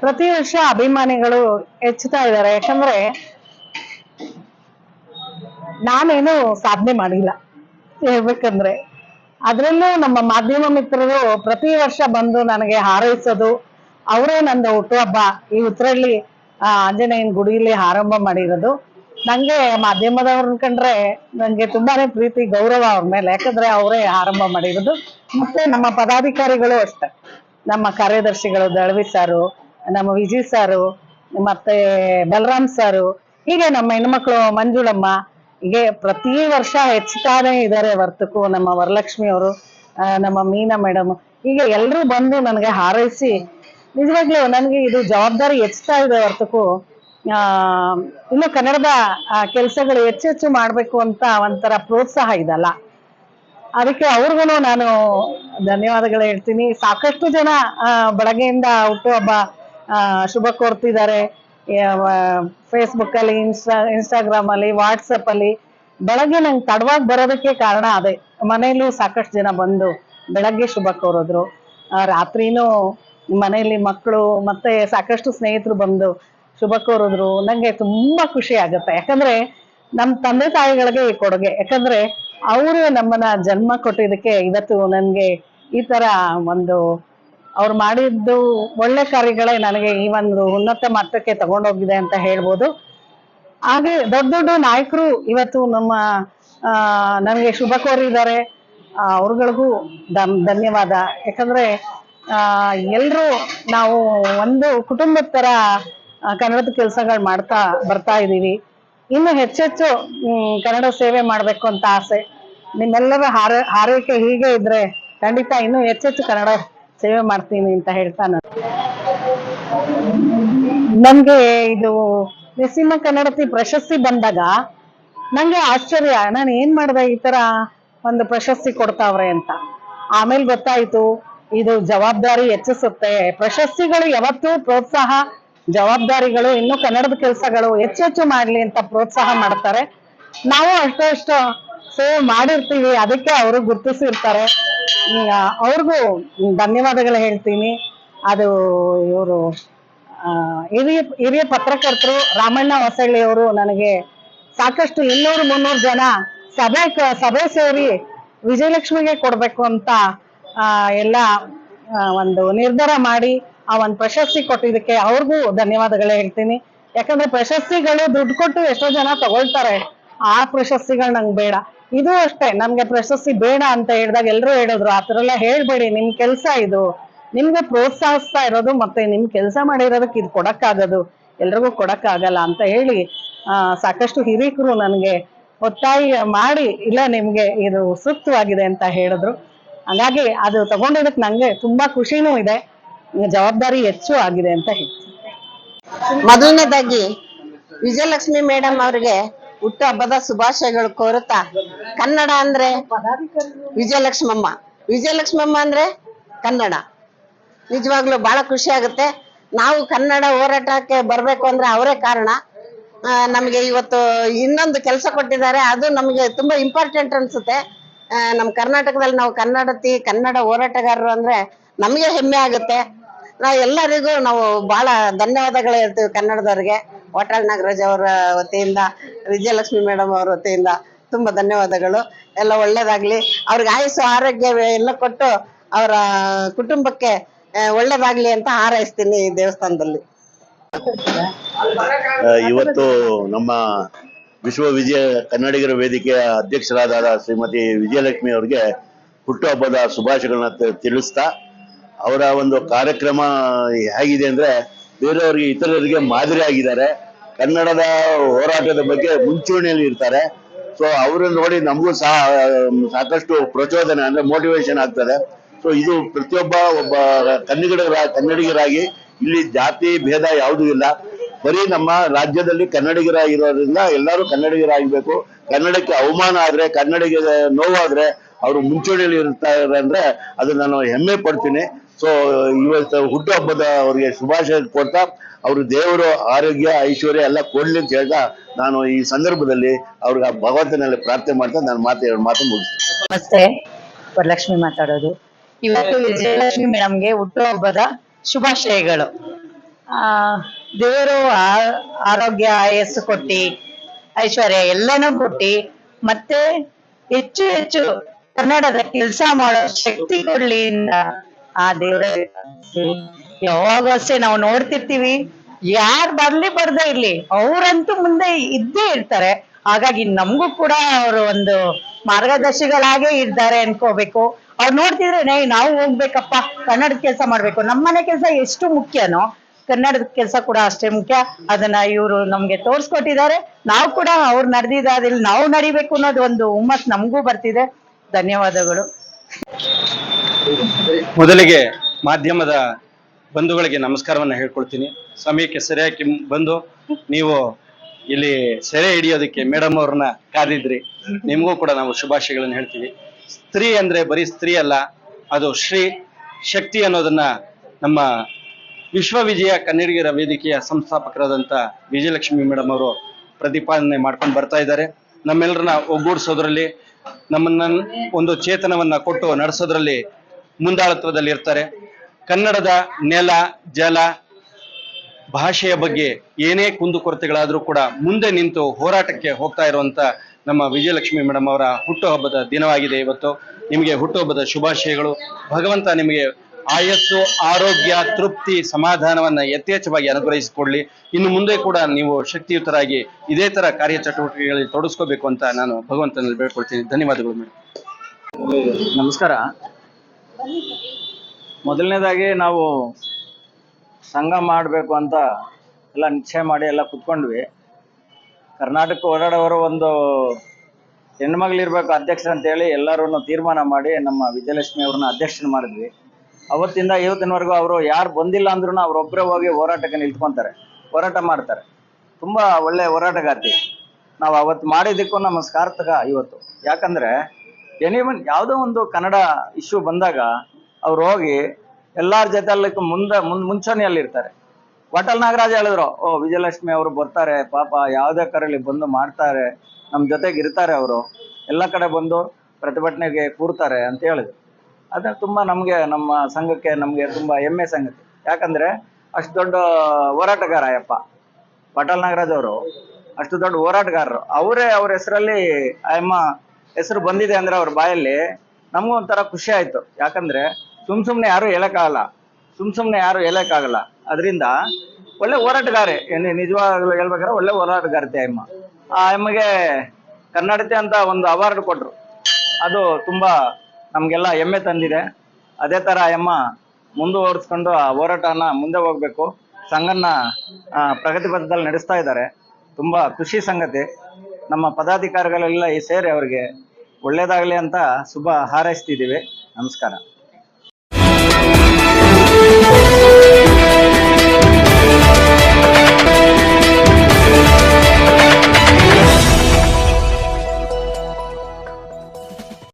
ಪ್ರತಿ ವರ್ಷ ಅಭಿಮಾನಿಗಳು ಹೆಚ್ಚುತ್ತಾ ಇದ್ದಾರೆ. ಯಾಕಂದ್ರೆ ನಾನೇನು ಸಾಧನೆ ಮಾಡಿಲ್ಲ. ಹೇಳ್ಬೇಕಂದ್ರೆ ಅದ್ರಲ್ಲೂ ನಮ್ಮ ಮಾಧ್ಯಮ ಮಿತ್ರರು ಪ್ರತಿ ವರ್ಷ ಬಂದು ನನಗೆ ಹಾರೈಸೋದು ಅವರೇ ನಂದು ಹುಟ್ಟುಹಬ್ಬ ಈ ಉತ್ತರಳ್ಳಿ ಆ, ಆಂಜನೇಯನ ಗುಡಿಯಲ್ಲಿ ಆರಂಭ ಮಾಡಿರೋದು. ನಂಗೆ ಮಾಧ್ಯಮದವ್ರನ್ನ ಕಂಡ್ರೆ ನಂಗೆ ತುಂಬಾನೇ ಪ್ರೀತಿ ಗೌರವ ಅವ್ರ ಮೇಲೆ. ಯಾಕಂದ್ರೆ ಅವರೇ ಆರಂಭ ಮಾಡಿರೋದು. ಮತ್ತೆ ನಮ್ಮ ಪದಾಧಿಕಾರಿಗಳು ಅಷ್ಟೇ. ನಮ್ಮ ಕಾರ್ಯದರ್ಶಿಗಳು, ದಳವಿ ಸಾರು, ನಮ್ಮ ವಿಜಯ್ ಸಾರು, ಮತ್ತೆ ಬಲರಾಮ್ ಸಾರು, ಹೀಗೆ ನಮ್ಮ ಹೆಣ್ಮಕ್ಳು ಮಂಜುಳಮ್ಮ, ಹೀಗೆ ಪ್ರತಿ ವರ್ಷ ಹೆಚ್ಚುತ್ತಾನೆ ಇದ್ದಾರೆ ವರ್ತಕ್ಕೂ ನಮ್ಮ ವರಲಕ್ಷ್ಮಿ ಅವರು ನಮ್ಮ ಮೀನಾ ಮೇಡಮ್. ಹೀಗೆ ಎಲ್ಲರೂ ಬಂದು ನನಗೆ ಹಾರೈಸಿ, ನಿಜವಾಗ್ಲೂ ನನಗೆ ಇದು ಜವಾಬ್ದಾರಿ ಹೆಚ್ಚುತ್ತಾ ಇದೆ ಆ, ಇನ್ನು ಕನ್ನಡದ ಕೆಲಸಗಳು ಹೆಚ್ಚೆಚ್ಚು ಮಾಡ್ಬೇಕು ಅಂತ ಒಂಥರ ಪ್ರೋತ್ಸಾಹ ಇದಲ್ಲ. ಅದಕ್ಕೆ ಅವ್ರಿಗೂ ನಾನು ಧನ್ಯವಾದಗಳು ಹೇಳ್ತೀನಿ. ಸಾಕಷ್ಟು ಜನ ಬೆಳಗ್ಗೆಯಿಂದ ಹುಟ್ಟುಹಬ್ಬ ಶುಭ ಕೋರ್ತಿದ್ದಾರೆ. ಫೇಸ್ಬುಕ್ ಅಲ್ಲಿ ಇನ್ಸ್ಟಾ ಇನ್ಸ್ಟಾಗ್ರಾಮ್ ಅಲ್ಲಿ ವಾಟ್ಸಪ್ ಅಲ್ಲಿ. ಬೆಳಗ್ಗೆ ನಂಗೆ ತಡವಾಗಿ ಬರೋದಕ್ಕೆ ಕಾರಣ ಅದೇ. ಮನೆಯಲ್ಲೂ ಸಾಕಷ್ಟು ಜನ ಬಂದು ಬೆಳಗ್ಗೆ ಶುಭ ಕೋರಿದ್ರು. ರಾತ್ರಿನೂ ಮನೆಯಲ್ಲಿ ಮಕ್ಕಳು ಮತ್ತೆ ಸಾಕಷ್ಟು ಸ್ನೇಹಿತರು ಬಂದು ಶುಭ ಕೋರಿದ್ರು. ನಂಗೆ ತುಂಬಾ ಖುಷಿ ಆಗುತ್ತೆ. ಯಾಕಂದ್ರೆ ನಮ್ಮ ತಂದೆ ತಾಯಿಗಳಿಗೆ ಈ ಕೊಡುಗೆ. ಯಾಕಂದ್ರೆ ಅವರು ನಮ್ಮನ್ನ ಜನ್ಮ ಕೊಟ್ಟಿದ್ದಕ್ಕೆ ಇವತ್ತು ನನಗೆ ಈ ತರ ಒಂದು ಅವ್ರು ಮಾಡಿದ್ದು ಒಳ್ಳೆ ಕಾರ್ಯಗಳೇ ನನಗೆ ಈ ಒಂದು ಉನ್ನತ ಮಟ್ಟಕ್ಕೆ ತಗೊಂಡೋಗಿದೆ ಅಂತ ಹೇಳ್ಬೋದು. ಹಾಗೆ ದೊಡ್ಡ ದೊಡ್ಡ ನಾಯಕರು ಇವತ್ತು ನಮ್ಮ ನನಗೆ ಶುಭ ಕೋರಿದ್ದಾರೆ. ಅವ್ರುಗಳಿಗೂ ಧನ್- ಧನ್ಯವಾದ. ಯಾಕಂದ್ರೆ ಎಲ್ಲರೂ ನಾವು ಒಂದು ಕುಟುಂಬದ ತರ ಕನ್ನಡದ ಕೆಲಸಗಳು ಮಾಡ್ತಾ ಬರ್ತಾ ಇದ್ದೀವಿ ಇನ್ನು ಹೆಚ್ಚೆಚ್ಚು ಕನ್ನಡ ಸೇವೆ ಮಾಡಬೇಕು ಅಂತ ಆಸೆ. ನಿಮ್ಮೆಲ್ಲರ ಹಾರ, ಹಾರೈಕೆ ಹೀಗೆ ಇದ್ರೆ ಖಂಡಿತ ಇನ್ನೂ ಹೆಚ್ಚೆಚ್ಚು ಕನ್ನಡ ಸೇವೆ ಮಾಡ್ತೀನಿ ಅಂತ ಹೇಳ್ತಾ ನಾನು ನನ್ಗೆ ಇದು ನರಸಿಂಹ ಕನ್ನಡತಿ ಪ್ರಶಸ್ತಿ ಬಂದಾಗ ನಂಗೆ ಆಶ್ಚರ್ಯ, ನಾನು ಏನ್ ಮಾಡ್ದೆ ಈ ತರ ಒಂದು ಪ್ರಶಸ್ತಿ ಕೊಡ್ತಾವ್ರೆ ಅಂತ. ಆಮೇಲೆ ಗೊತ್ತಾಯ್ತು, ಇದು ಜವಾಬ್ದಾರಿ ಹೆಚ್ಚಿಸುತ್ತೆ. ಪ್ರಶಸ್ತಿಗಳು ಯಾವತ್ತೂ ಪ್ರೋತ್ಸಾಹ, ಜವಾಬ್ದಾರಿಗಳು, ಇನ್ನು ಕನ್ನಡದ ಕೆಲಸಗಳು ಹೆಚ್ಚೆಚ್ಚು ಮಾಡ್ಲಿ ಅಂತ ಪ್ರೋತ್ಸಾಹ ಮಾಡ್ತಾರೆ. ನಾವು ಅಷ್ಟೋ ಇಷ್ಟೋ ಸೇವೆ ಮಾಡಿರ್ತೀವಿ. ಅದಕ್ಕೆ ಅವರು ಗುರ್ತಿಸಿರ್ತಾರೆ. ಅವ್ರಿಗೂ ಧನ್ಯವಾದಗಳು ಹೇಳ್ತೀನಿ. ಅದು ಇವರು ಹಿರಿಯ ಹಿರಿಯ ಪತ್ರಕರ್ತರು ರಾಮಣ್ಣ ಹೊಸಳ್ಳಿ ಅವರು ನನಗೆ ಸಾಕಷ್ಟು ಇನ್ನೂರು ಮುನ್ನೂರು ಜನ ಸಭೆ ಸಭೆ ಸೇರಿ ವಿಜಯಲಕ್ಷ್ಮಿಗೆ ಕೊಡಬೇಕು ಅಂತ ಎಲ್ಲ ಒಂದು ನಿರ್ಧಾರ ಮಾಡಿ ಆ ಒಂದು ಪ್ರಶಸ್ತಿ ಕೊಟ್ಟಿದ್ದಕ್ಕೆ ಅವ್ರಿಗೂ ಧನ್ಯವಾದಗಳು ಹೇಳ್ತೀನಿ. ಯಾಕಂದ್ರೆ ಪ್ರಶಸ್ತಿಗಳು ದುಡ್ಡು ಕೊಟ್ಟು ಎಷ್ಟೋ ಜನ ತಗೊಳ್ತಾರೆ. ಆ ಪ್ರಶಸ್ತಿಗಳು ನಂಗೆ ಬೇಡ. ಇದು ಅಷ್ಟೇ, ನಮ್ಗೆ ಪ್ರಶಸ್ತಿ ಬೇಡ ಅಂತ ಹೇಳಿದಾಗ ಎಲ್ಲರೂ ಹೇಳಿದ್ರು, ಆ ಥರ ಎಲ್ಲ ಹೇಳ್ಬೇಡಿ, ನಿಮ್ ಕೆಲ್ಸ ಇದು. ನಿಮ್ಗೆ ಪ್ರೋತ್ಸಾಹಿಸ್ತಾ ಇರೋದು ಮತ್ತೆ ನಿಮ್ ಕೆಲಸ ಮಾಡಿರೋದಕ್ಕೆ ಇದು ಕೊಡಕ್ಕಾಗೋದು, ಎಲ್ರಿಗೂ ಕೊಡಕ್ಕಾಗಲ್ಲ ಅಂತ ಹೇಳಿ, ಆ, ಸಾಕಷ್ಟು ಹಿರಿಕರು ನನಗೆ ಒತ್ತಾಯ ಮಾಡಿ, ಇಲ್ಲ ನಿಮ್ಗೆ ಇದು ಸೂಕ್ತವಾಗಿದೆ ಅಂತ ಹೇಳಿದ್ರು. ಹಾಗಾಗಿ ಅದು ತಗೊಂಡಿದ್ದಕ್ಕೆ ನಂಗೆ ತುಂಬಾ ಖುಷಿನೂ ಇದೆ ಜವಾಬ್ದಾರಿ ಹೆಚ್ಚು ಆಗಿದೆ ಅಂತ ಹೇಳ್ತೀನಿ. ಮೊದಲನೇದಾಗಿ ವಿಜಯಲಕ್ಷ್ಮಿ ಮೇಡಮ್ ಅವ್ರಿಗೆ ಹುಟ್ಟು ಹಬ್ಬದ ಶುಭಾಶಯಗಳು ಕೋರುತ್ತಾ. ಕನ್ನಡ ಅಂದ್ರೆ ವಿಜಯಲಕ್ಷ್ಮಮ್ಮ. ವಿಜಯಲಕ್ಷ್ಮಮ್ಮ ಅಂದ್ರೆ ಕನ್ನಡ. ನಿಜವಾಗ್ಲೂ ಬಹಳ ಖುಷಿ ಆಗುತ್ತೆ. ನಾವು ಕನ್ನಡ ಹೋರಾಟಕ್ಕೆ ಬರ್ಬೇಕು ಅಂದ್ರೆ ಅವರೇ ಕಾರಣ. ನಮ್ಗೆ ಇವತ್ತು ಇನ್ನೊಂದು ಕೆಲಸ ಕೊಟ್ಟಿದ್ದಾರೆ. ಅದು ನಮಗೆ ತುಂಬಾ ಇಂಪಾರ್ಟೆಂಟ್ ಅನ್ಸುತ್ತೆ. ನಮ್ಮ ಕರ್ನಾಟಕದಲ್ಲಿ ನಾವು ಕನ್ನಡತಿ ಕನ್ನಡ ಹೋರಾಟಗಾರರು ಅಂದ್ರೆ ನಮಗೆ ಹೆಮ್ಮೆ ಆಗುತ್ತೆ. ನಾವು ಎಲ್ಲರಿಗೂ ನಾವು ಬಹಳ ಧನ್ಯವಾದಗಳು ಹೇಳ್ತೀವಿ ಕನ್ನಡದವ್ರಿಗೆ. ಹೋಟೆಲ್ ನಾಗರಾಜ್ ಅವರ ವತಿಯಿಂದ ವಿಜಯಲಕ್ಷ್ಮಿ ಮೇಡಮ್ ಅವರ ವತಿಯಿಂದ. ತುಂಬಾ ಧನ್ಯವಾದಗಳು. ಎಲ್ಲ ಒಳ್ಳೇದಾಗ್ಲಿ. ಅವ್ರಿಗೆ ಆಯಸ್ಸು, ಆರೋಗ್ಯ ಎಲ್ಲ ಕೊಟ್ಟು ಅವರ ಕುಟುಂಬಕ್ಕೆ ಒಳ್ಳೇದಾಗ್ಲಿ ಅಂತ ಹಾರೈಸ್ತೀನಿ ಈ ದೇವಸ್ಥಾನದಲ್ಲಿ. ಇವತ್ತು ನಮ್ಮ ವಿಶ್ವ ವಿಜಯ ಕನ್ನಡಿಗರ ವೇದಿಕೆಯ ಅಧ್ಯಕ್ಷರಾದ ಶ್ರೀಮತಿ ವಿಜಯಲಕ್ಷ್ಮಿ ಅವರಿಗೆ ಹುಟ್ಟುಹಬ್ಬದ ಶುಭಾಶಯಗಳನ್ನ ತಿಳಿಸ್ತಾ, ಅವರ ಒಂದು ಕಾರ್ಯಕ್ರಮ ಹೇಗಿದೆ ಅಂದ್ರೆ ಬೇರೆಯವರಿಗೆ, ಇತರರಿಗೆ ಮಾದರಿ ಆಗಿದ್ದಾರೆ. ಕನ್ನಡದ ಹೋರಾಟದ ಬಗ್ಗೆ ಮುಂಚೂಣಿಯಲ್ಲಿ ಇರ್ತಾರೆ. ಸೊ ಅವ್ರನ್ನ ನೋಡಿ ನಮಗೂ ಸಹ ಸಾಕಷ್ಟು ಪ್ರಚೋದನೆ ಅಂದ್ರೆ ಮೋಟಿವೇಶನ್ ಆಗ್ತದೆ. ಸೊ ಇದು ಪ್ರತಿಯೊಬ್ಬ ಒಬ್ಬ ಕನ್ನಡಿಗರ, ಕನ್ನಡಿಗರಾಗಿ ಇಲ್ಲಿ ಜಾತಿ ಭೇದ ಯಾವುದೂ ಇಲ್ಲ. ಬರೀ ನಮ್ಮ ರಾಜ್ಯದಲ್ಲಿ ಕನ್ನಡಿಗರಾಗಿರೋದ್ರಿಂದ ಎಲ್ಲರೂ ಕನ್ನಡಿಗರಾಗಬೇಕು. ಕನ್ನಡಕ್ಕೆ ಅವಮಾನ ಆದ್ರೆ ಕನ್ನಡಿಗರ ನೋವಾದ್ರೆ ಅವರು ಮುಂಚೂಣಿಯಲ್ಲಿ ಇರ್ತಾರೆ ಅಂದ್ರೆ ಅದು ನಾನು ಹೆಮ್ಮೆ ಪಡ್ತೀನಿ. ಸೊ ಇವತ್ತು ಹುಟ್ಟುಹಬ್ಬದ ಅವರಿಗೆ ಶುಭಾಶಯ ಕೊಡ್ತಾ ಅವರು ದೇವರು, ಆರೋಗ್ಯ, ಐಶ್ವರ್ಯ ಎಲ್ಲ ಕೊಡ್ಲಿ ಅಂತ ಹೇಳ್ತಾ ನಾನು ಈ ಸಂದರ್ಭದಲ್ಲಿ ಅವ್ರಿಗೆ ಭಗವಂತನಲ್ಲಿ ಪ್ರಾರ್ಥನೆ ಮಾಡ್ತಾ ನಾನು ಮಾತು, ಎರಡು ಮಾತು ಮುಗಿಸ್ತೀನಿ. ನಮಸ್ತೆ. ವರಲಕ್ಷ್ಮಿ ಮಾತಾಡೋದು. ಇವತ್ತು ವಿಜಯಲಕ್ಷ್ಮಿ ಮೇಡಮ್ಗೆ ಹುಟ್ಟುಹಬ್ಬದ ಶುಭಾಶಯಗಳು. ಆ, ದೇವರು ಆರೋಗ್ಯ, ಆಯಸ್ಸು ಕೊಟ್ಟಿ, ಐಶ್ವರ್ಯ ಎಲ್ಲನೂ ಕೊಟ್ಟಿ, ಮತ್ತೆ ಹೆಚ್ಚು ಹೆಚ್ಚು ಕನ್ನಡದ ಕೆಲಸ ಮಾಡೋ ಶಕ್ತಿ ಕೊಡ್ಲಿ ಆ ದೇವ್ರ ಯಾವಾಗ ಅಷ್ಟೇ ನಾವು ನೋಡ್ತಿರ್ತೀವಿ. ಯಾರ್ ಬರ್ಲಿ ಬರ್ದೇ ಇರ್ಲಿ, ಅವ್ರಂತೂ ಮುಂದೆ ಇದ್ದೇ ಇರ್ತಾರೆ. ಹಾಗಾಗಿ ನಮಗೂ ಕೂಡ ಅವರು ಒಂದು ಮಾರ್ಗದರ್ಶಿಗಳಾಗೇ ಇದ್ದಾರೆ ಅನ್ಕೋಬೇಕು. ಅವ್ರು ನೋಡ್ತಿದ್ರೆ ನೈ ನಾವು ಹೋಗ್ಬೇಕಪ್ಪ, ಕನ್ನಡದ ಕೆಲಸ ಮಾಡ್ಬೇಕು. ನಮ್ಮನೆ ಕೆಲಸ ಎಷ್ಟು ಮುಖ್ಯನೋ, ಕನ್ನಡದ ಕೆಲಸ ಕೂಡ ಅಷ್ಟೇ ಮುಖ್ಯ. ಅದನ್ನ ಇವರು ನಮ್ಗೆ ತೋರ್ಸ್ಕೊಟ್ಟಿದ್ದಾರೆ. ನಾವು ಕೂಡ ಅವ್ರು ನಡೆದಿದ್ದಾದ್ರಲ್ಲಿ ನಾವು ನಡಿಬೇಕು ಅನ್ನೋದು ಒಂದು ಹುಮ್ಮಸ್ ನಮಗೂ ಬರ್ತಿದೆ. ಧನ್ಯವಾದಗಳು. ಮೊದಲಿಗೆ ಮಾಧ್ಯಮದ ಬಂಧುಗಳಿಗೆ ನಮಸ್ಕಾರವನ್ನ ಹೇಳ್ಕೊಳ್ತೀನಿ. ಸಮಯಕ್ಕೆ ಸರಿಯಾಗಿ ಬಂದು ನೀವು ಇಲ್ಲಿ ಸೆರೆ ಹಿಡಿಯೋದಕ್ಕೆ ಮೇಡಮ್ ಅವ್ರನ್ನ ಕಾದಿದ್ರಿ. ನಿಮಗೂ ಕೂಡ ನಾವು ಶುಭಾಶಯಗಳನ್ನು ಹೇಳ್ತೀವಿ. ಸ್ತ್ರೀ ಅಂದ್ರೆ ಬರೀ ಸ್ತ್ರೀ ಅಲ್ಲ, ಅದು ಶ್ರೀ ಶಕ್ತಿ ಅನ್ನೋದನ್ನ ನಮ್ಮ ವಿಶ್ವವಿಜಯ ಕನ್ನಡಿಗರ ವೇದಿಕೆಯ ಸಂಸ್ಥಾಪಕರಾದಂತ ವಿಜಯಲಕ್ಷ್ಮಿ ಮೇಡಮ್ ಅವರು ಪ್ರತಿಪಾದನೆ ಮಾಡ್ಕೊಂಡು ಬರ್ತಾ ಇದ್ದಾರೆ. ನಮ್ಮೆಲ್ಲರನ್ನ ಒಗ್ಗೂಡಿಸೋದ್ರಲ್ಲಿ, ನಮ್ಮನ್ನ ಒಂದು ಚೇತನವನ್ನ ಕೊಟ್ಟು ನಡೆಸೋದ್ರಲ್ಲಿ ಮುಂದಾಳತ್ವದಲ್ಲಿ ಇರ್ತಾರೆ. ಕನ್ನಡದ ನೆಲ, ಜಲ ಭಾಷೆಯ ಬಗ್ಗೆ ಏನೇ ಕುಂದುಕೊರತೆಗಳಾದರೂ ಕೂಡ ಮುಂದೆ ನಿಂತು ಹೋರಾಟಕ್ಕೆ ಹೋಗ್ತಾ ಇರುವಂತ ನಮ್ಮ ವಿಜಯಲಕ್ಷ್ಮಿ ಮೇಡಮ್ ಅವರ ಹುಟ್ಟುಹಬ್ಬದ ದಿನವಾಗಿದೆ ಇವತ್ತು. ನಿಮಗೆ ಹುಟ್ಟುಹಬ್ಬದ ಶುಭಾಶಯಗಳು. ಭಗವಂತ ನಿಮಗೆ ಆಯಸ್ಸು, ಆರೋಗ್ಯ, ತೃಪ್ತಿ, ಸಮಾಧಾನವನ್ನ ಯಥೇಚ್ಛವಾಗಿ ಅನುಗ್ರಹಿಸಿಕೊಳ್ಳಿ ಇನ್ನು ಮುಂದೆ ಕೂಡ ನೀವು ಶಕ್ತಿಯುತರಾಗಿ ಇದೇ ತರ ಕಾರ್ಯಚಟುವಟಿಕೆಗಳಲ್ಲಿ ತೊಡಗಿಸ್ಕೋಬೇಕು ಅಂತ ನಾನು ಭಗವಂತನಲ್ಲಿ ಬೇಡ್ಕೊಳ್ತೀನಿ. ಧನ್ಯವಾದಗಳು ಮೇಡಮ್ ನಮಸ್ಕಾರ. ಮೊದಲನೇದಾಗಿ ನಾವು ಸಂಘ ಮಾಡಬೇಕು ಅಂತ ಎಲ್ಲ ನಿಶ್ಚಯ ಮಾಡಿ ಎಲ್ಲ ಕುತ್ಕೊಂಡ್ವಿ. ಕರ್ನಾಟಕ ಓಡಾಡೋರು ಒಂದು ಹೆಣ್ಮಗಳಿರ್ಬೇಕು ಅಧ್ಯಕ್ಷ ಅಂತೇಳಿ ಎಲ್ಲರೂ ತೀರ್ಮಾನ ಮಾಡಿ ನಮ್ಮ ವಿಜಯಲಕ್ಷ್ಮಿ ಅವ್ರನ್ನ ಅಧ್ಯಕ್ಷನ ಮಾಡಿದ್ವಿ. ಅವತ್ತಿಂದ ಇವತ್ತಿನವರೆಗೂ ಅವರು ಯಾರು ಬಂದಿಲ್ಲ ಅಂದ್ರೂ ಅವರೊಬ್ಬರೇ ಹೋಗಿ ಹೋರಾಟಕ್ಕೆ ನಿಂತ್ಕೊಂತಾರೆ, ಹೋರಾಟ ಮಾಡ್ತಾರೆ. ತುಂಬ ಒಳ್ಳೆ ಹೋರಾಟಗಾರ್ತಿ. ನಾವು ಅವತ್ತು ಮಾಡಿದ್ದಕ್ಕೂ ನಮ್ಮ ಸಾರ್ಥಕ ಇವತ್ತು. ಯಾಕಂದ್ರೆ ಎನಿವನ್ ಯಾವುದೋ ಒಂದು ಕನ್ನಡ ಇಶ್ಯೂ ಬಂದಾಗ ಅವ್ರು ಹೋಗಿ ಎಲ್ಲಾರ ಜೊತೆ ಮುಂದೆ, ಮುಂದ್ ಮುಂಚೂಣಿಯಲ್ಲಿ ಇರ್ತಾರೆ. ವಾಟಲ್ ನಾಗರಾಜ್ ಹೇಳಿದ್ರು, ಓ, ವಿಜಯಲಕ್ಷ್ಮಿ ಅವರು ಬರ್ತಾರೆ, ಪಾಪ ಯಾವುದೇ ಕರೆಯಲ್ಲಿ ಬಂದು ಮಾಡ್ತಾರೆ ನಮ್ಮ ಜೊತೆಗೆ ಇರ್ತಾರೆ ಅವರು. ಎಲ್ಲ ಕಡೆ ಬಂದು ಪ್ರತಿಭಟನೆಗೆ ಕೂರ್ತಾರೆ ಅಂತ ಹೇಳಿದ್ರು. ಅದ ತುಂಬ ನಮಗೆ, ನಮ್ಮ ಸಂಘಕ್ಕೆ ನಮಗೆ ತುಂಬ ಹೆಮ್ಮೆ ಸಂಗತಿ. ಯಾಕಂದ್ರೆ ಅಷ್ಟು ದೊಡ್ಡ ಹೋರಾಟಗಾರ ಅಯ್ಯಪ್ಪ ಪಟೇಲ್ ನಾಗರಾಜ್ ಅವರು ಅಷ್ಟು ದೊಡ್ಡ ಹೋರಾಟಗಾರರು. ಅವರೇ ಅವ್ರ ಹೆಸರಲ್ಲಿ ಅಮ್ಮ ಹೆಸರು ಬಂದಿದೆ ಅಂದ್ರೆ ಅವ್ರ ಬಾಯಲ್ಲಿ ನಮಗೂ ಒಂಥರ ಖುಷಿ ಆಯ್ತು. ಯಾಕಂದ್ರೆ ಸುಮ್ ಸುಮ್ನೆ ಯಾರು ಹೇಳಕ್ಕಾಗಲ್ಲ. ಸುಮ್ ಸುಮ್ನೆ ಯಾರು ಹೇಳಕ್ಕಾಗಲ್ಲ. ಅದರಿಂದ ಒಳ್ಳೆ ಹೋರಾಟಗಾರೆ. ಏನು ನಿಜವಾಗ್ಲೂ ಹೇಳ್ಬೇಕಾದ್ರೆ ಒಳ್ಳೆ ಹೋರಾಟಗಾರತೆ ಅಮ್ಮ. ಆ ಅಮ್ಮಗೆ ಕನ್ನಡತೆ ಅಂತ ಒಂದು ಅವಾರ್ಡ್ ಕೊಟ್ರು. ಅದು ತುಂಬಾ ನಮ್ಗೆಲ್ಲ ಹೆಮ್ಮೆ ತಂದಿದೆ. ಅದೇ ತರ ಅಮ್ಮ ಮುಂದುವರಿಸ್ಕೊಂಡು ಆ ಹೋರಾಟನ ಮುಂದೆ ಹೋಗ್ಬೇಕು. ಸಂಘನ ಪ್ರಗತಿ ಪಥದಲ್ಲಿ ನಡೆಸ್ತಾ ಇದ್ದಾರೆ. ತುಂಬಾ ಖುಷಿ ಸಂಗತಿ. ನಮ್ಮ ಪದಾಧಿಕಾರಿಗಳೆಲ್ಲ ಈ ಸೇರಿ ಅವರಿಗೆ ಒಳ್ಳೇದಾಗಲಿ ಅಂತ ಶುಭ ಹಾರೈಸ್ತಿದ್ದೀವಿ. ನಮಸ್ಕಾರ.